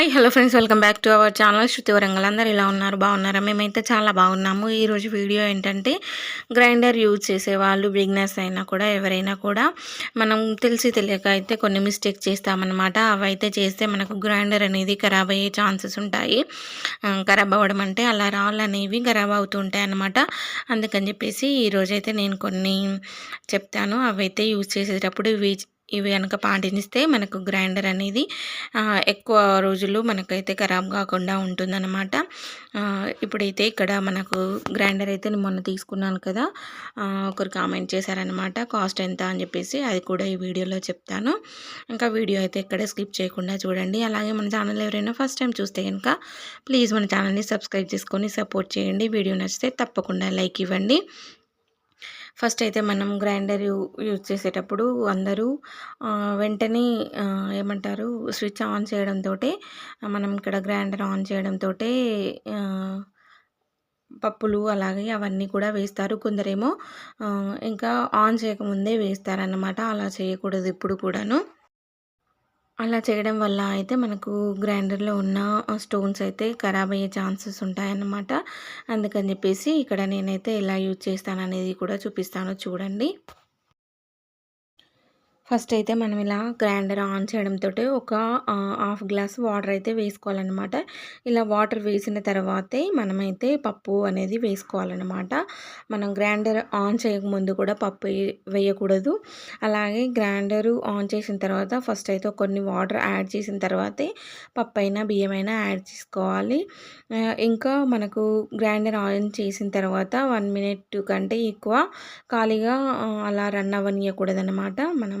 Hi hello friends welcome back to our channel. Shruti Warangal. అందరు ఇలా ఉన్నారు? బాగున్నారా? మేమైతే చాలా బాగున్నాము. ఈరోజు వీడియో ఏంటంటే గ్రైండర్ యూజ్ చేసే వాళ్ళు బిగినర్స్ అయినా కూడా ఎవరైనా కూడా మనం తెలిసి తెలియక అయితే కొన్ని మిస్టేక్ చేస్తామన్నమాట. అవి అయితే చేస్తే మనకు గ్రైండర్ అనేది ఖరాబ్ అయ్యే ఛాన్సెస్ ఉంటాయి. ఖరాబ్ అవ్వడం అంటే అలా రాళ్ళు అనేవి ఖరాబ్ అవుతూ ఉంటాయి అన్నమాట. అందుకని చెప్పేసి ఈరోజైతే నేను కొన్ని చెప్తాను. అవైతే యూజ్ చేసేటప్పుడు ఇవి ఇవి కనుక పాటిస్తే మనకు గ్రైండర్ అనేది ఎక్కువ రోజులు మనకైతే ఖరాబ్ కాకుండా ఉంటుందన్నమాట. ఇప్పుడైతే ఇక్కడ మనకు గ్రైండర్ అయితే మొన్న తీసుకున్నాను కదా ఒకరు కామెంట్ చేశారనమాట కాస్ట్ ఎంత అని చెప్పేసి అది కూడా ఈ వీడియోలో చెప్తాను. ఇంకా వీడియో అయితే ఎక్కడ స్కిప్ చేయకుండా చూడండి. అలాగే మన ఛానల్ ఎవరైనా ఫస్ట్ టైం చూస్తే కనుక ప్లీజ్ మన ఛానల్ని సబ్స్క్రైబ్ చేసుకొని సపోర్ట్ చేయండి. వీడియో నచ్చితే తప్పకుండా లైక్ ఇవ్వండి. ఫస్ట్ అయితే మనం గ్రైండర్ యూజ్ చేసేటప్పుడు అందరూ వెంటనే ఏమంటారు స్విచ్ ఆన్ చేయడంతో మనం ఇక్కడ గ్రైండర్ ఆన్ చేయడంతో పప్పులు అలాగే అవన్నీ కూడా వేస్తారు. కొందరేమో ఇంకా ఆన్ చేయకముందే వేస్తారన్నమాట. అలా చేయకూడదు ఇప్పుడు కూడాను. అలా చేయడం వల్ల అయితే మనకు గ్రైండర్లో ఉన్న స్టోన్స్ అయితే ఖరాబ్ అయ్యే ఛాన్సెస్ ఉంటాయన్నమాట. అందుకని చెప్పేసి ఇక్కడ నేనైతే ఎలా యూజ్ చేస్తాను అనేది కూడా చూపిస్తాను చూడండి. ఫస్ట్ అయితే మనం ఇలా గ్రైండర్ ఆన్ చేయడంతో ఒక హాఫ్ గ్లాస్ వాటర్ అయితే వేసుకోవాలన్నమాట. ఇలా వాటర్ వేసిన తర్వాతే మనమైతే పప్పు అనేది వేసుకోవాలన్నమాట. మనం గ్రైండర్ ఆన్ చేయకముందు కూడా పప్పు వేయకూడదు. అలాగే గ్రైండర్ ఆన్ చేసిన తర్వాత ఫస్ట్ అయితే కొన్ని వాటర్ యాడ్ చేసిన తర్వాతే పప్పు అయినా బియ్యం అయినా యాడ్ చేసుకోవాలి. ఇంకా మనకు గ్రైండర్ ఆన్ చేసిన తర్వాత వన్ మినిట్ కంటే ఎక్కువ ఖాళీగా అలా రన్ అవ్వనీయకూడదనమాట మనం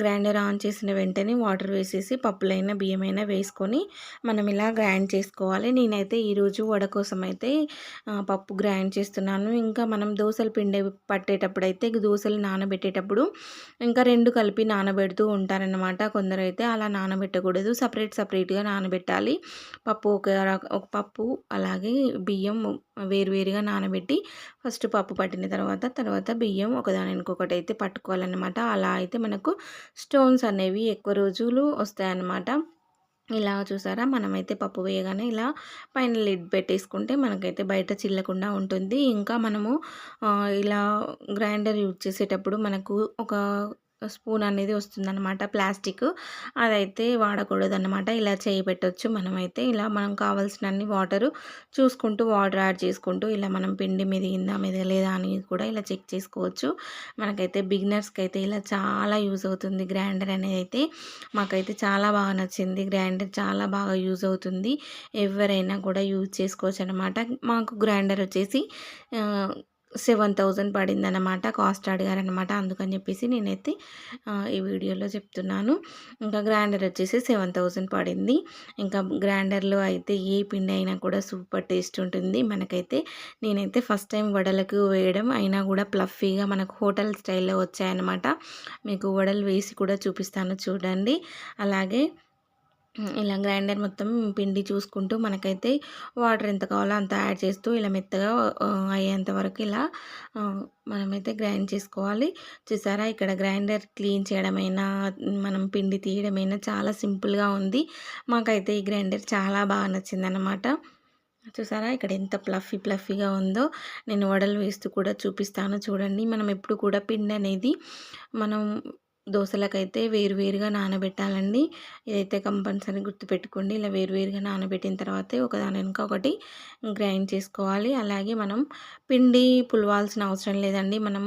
గ్రైండర్ ఆన్ చేసిన వెంటనే వాటర్ వేసేసి పప్పులైనా బియ్యమైనా వేసుకొని మనం ఇలా గ్రైండ్ చేసుకోవాలి. నేనైతే ఈరోజు వడ కోసం అయితే పప్పు గ్రైండ్ చేస్తున్నాను. ఇంకా మనం దోశలు పిండి పట్టేటప్పుడు అయితే దోశలు నానబెట్టేటప్పుడు ఇంకా రెండు కలిపి నానబెడుతూ ఉంటారనమాట కొందరైతే అలా నానబెట్టకూడదు. సపరేట్ సపరేట్గా నానబెట్టాలి. పప్పు ఒక ఒక పప్పు అలాగే బియ్యం వేరువేరుగా నానబెట్టి ఫస్ట్ పప్పు పట్టిన తర్వాత తర్వాత బియ్యం ఒకదాని ఇంకొకటి అయితే పట్టుకోవాలన్నమాట. అలా అయితే మనకు స్టోన్స్ అనేవి ఎక్కువ రోజులు వస్తాయన్నమాట. ఇలా చూసారా? మనమైతే పప్పు వేయగానే ఇలా పైన లిడ్ పెట్టేసుకుంటే మనకైతే బయట చిల్లకుండా ఉంటుంది. ఇంకా మనము ఇలా గ్రైండర్ యూజ్ చేసేటప్పుడు మనకు ఒక స్పూన్ అనేది వస్తుందన్నమాట ప్లాస్టిక్. అదైతే వాడకూడదు అనమాట ఇలా చేయి పెట్టవచ్చు మనమైతే. ఇలా మనం కావాల్సినన్ని వాటరు చూసుకుంటూ వాటర్ యాడ్ చేసుకుంటూ ఇలా మనం పిండి మెదిగిందా మెదగలేదా అని కూడా ఇలా చెక్ చేసుకోవచ్చు. మనకైతే బిగినర్స్కి అయితే ఇలా చాలా యూజ్ అవుతుంది. గ్రైండర్ అనేది అయితే మాకైతే చాలా బాగా నచ్చింది. గ్రైండర్ చాలా బాగా యూజ్ అవుతుంది. ఎవరైనా కూడా యూజ్ చేసుకోవచ్చు అనమాట మాకు గ్రైండర్ వచ్చేసి సెవెన్ థౌజండ్ పడింది అనమాట కాస్ట్ అడిగారనమాట అందుకని చెప్పేసి నేనైతే ఈ వీడియోలో చెప్తున్నాను. ఇంకా గ్రైండర్ వచ్చేసి సెవెన్ థౌజండ్ పడింది. ఇంకా గ్రైండర్లో అయితే ఏ పిండి అయినా కూడా సూపర్ టేస్ట్ ఉంటుంది. మనకైతే నేనైతే ఫస్ట్ టైం వడలకు వేయడం. అయినా కూడా ప్లఫీగా మనకు హోటల్ స్టైల్లో వచ్చాయన్నమాట. మీకు వడలు వేసి కూడా చూపిస్తాను చూడండి. అలాగే ఇలా గ్రైండర్ మొత్తం పిండి చూసుకుంటూ మనకైతే వాటర్ ఎంత కావాలో అంత యాడ్ చేస్తూ ఇలా మెత్తగా అయ్యేంత వరకు ఇలా మనమైతే గ్రైండ్ చేసుకోవాలి. చూసారా? ఇక్కడ గ్రైండర్ క్లీన్ చేయడమైనా మనం పిండి తీయడమైనా చాలా సింపుల్గా ఉంది. మాకైతే ఈ గ్రైండర్ చాలా బాగా నచ్చిందనమాట చూసారా? ఇక్కడ ఎంత ప్లఫీ ప్లఫీగా ఉందో. నేను వడలు వేస్తూ కూడా చూపిస్తాను. చూడండి మనం ఎప్పుడు కూడా పిండి అనేది మనం దోశలకైతే వేరువేరుగా నానబెట్టాలండి. ఇదైతే కంపల్సరీ గుర్తుపెట్టుకోండి. ఇలా వేరువేరుగా నానబెట్టిన తర్వాతే ఒకదాని వెనుక ఒకటి గ్రైండ్ చేసుకోవాలి. అలాగే మనం పిండి పులవాల్సిన అవసరం లేదండి. మనం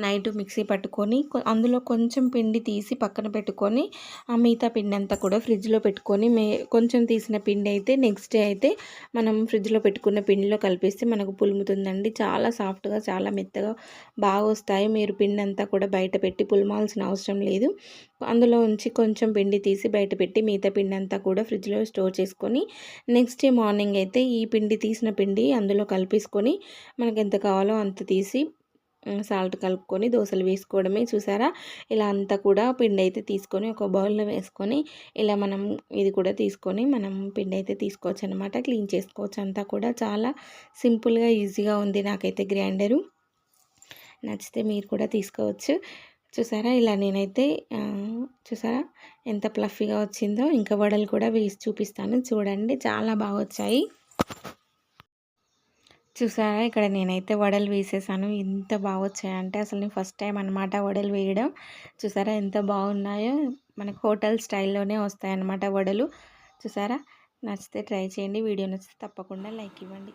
నైట్ మిక్సీ పట్టుకొని అందులో కొంచెం పిండి తీసి పక్కన పెట్టుకొని ఆ మిగతా పిండి అంతా కూడా ఫ్రిడ్జ్లో పెట్టుకొని మే కొంచెం తీసిన పిండి అయితే నెక్స్ట్ డే అయితే మనం ఫ్రిడ్జ్లో పెట్టుకున్న పిండిలో కలిపిస్తే మనకు పులుముతుందండి. చాలా సాఫ్ట్గా చాలా మెత్తగా బాగా వస్తాయి. మీరు పిండి అంతా కూడా బయట పెట్టి పులమాల్సిన అవసరం లేదు. అందులో ఉంచి కొంచెం పిండి తీసి బయట పెట్టి మిగతా పిండి అంతా కూడా ఫ్రిడ్జ్లో స్టోర్ చేసుకొని నెక్స్ట్ డే మార్నింగ్ అయితే ఈ పిండి తీసిన పిండి అందులో కలిపేసుకొని మనకు ఎంత కావాలో అంత తీసి సాల్ట్ కలుపుకొని దోశలు వేసుకోవడమే చూసారా? ఇలా అంతా కూడా పిండి అయితే తీసుకొని ఒక బౌల్లో వేసుకొని ఇలా మనం ఇది కూడా తీసుకొని మనం పిండి అయితే తీసుకోవచ్చు అనమాట క్లీన్ చేసుకోవచ్చు అంతా కూడా. చాలా సింపుల్గా ఈజీగా ఉంది నాకైతే గ్రైండరు. నచ్చితే మీరు కూడా తీసుకోవచ్చు. చూసారా? ఇలా నేనైతే చూసారా? ఎంత ప్లఫీగా వచ్చిందో. ఇంకా వడలు కూడా వేసి చూపిస్తాను. చూడండి చాలా బాగా వచ్చాయి చూసారా? ఇక్కడ నేనైతే వడలు వేసేసాను. ఎంత బాగా వచ్చాయంటే అసలు నేను ఫస్ట్ టైం అనమాట వడలు వేయడం. చూసారా? ఎంత బాగున్నాయో. మనకు హోటల్ స్టైల్లోనే వస్తాయన్నమాట వడలు. చూసారా? నచ్చితే ట్రై చేయండి. వీడియో నచ్చితే తప్పకుండా లైక్ ఇవ్వండి.